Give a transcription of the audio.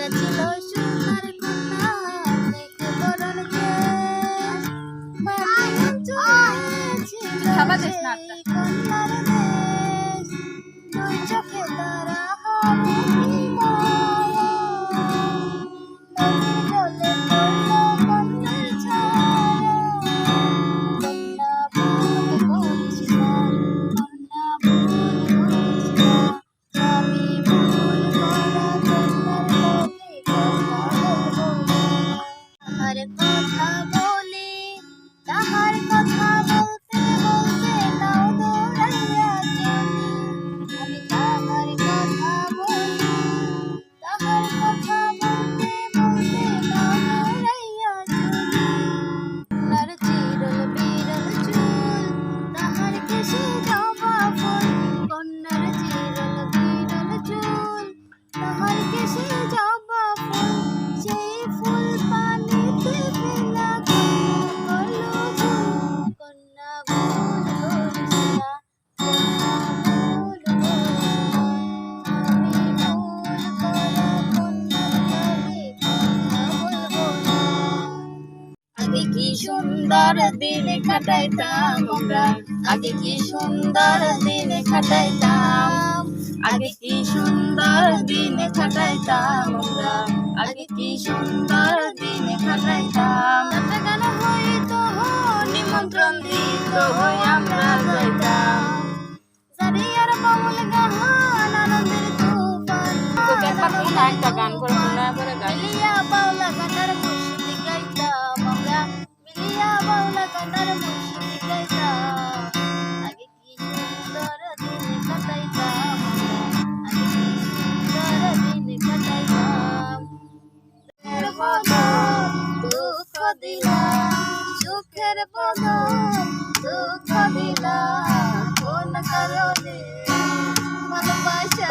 একটা ছিল সোনার কন্যা বরণ। কন্যার দেশ। চোখে তারা হবে 誰か কি সুন্দর দিন কাটাইতাম আমরা। আগে কি সুন্দর দিন কাটাইতাম? আগে কি সুন্দর দিন কাটাইতাম আমরা। আগে কি সুন্দর দিন কাটাইতাম? গান হইতো, নিমন্ত্রণ দিত, আমরা যাইতাম। জারিয়ার বাউল গাহান আনন্দের তুফান। গান করে গানার মুর্শিদি গাইতাম আগে কি সুন্দর দিন কাটাইতাম? আগে কি সুন্দর দিন কাটাইতাম? বদল দুঃখ দিলাম সুখের বদল দুঃখ দিলাম কোন কারণে ভালোবাসা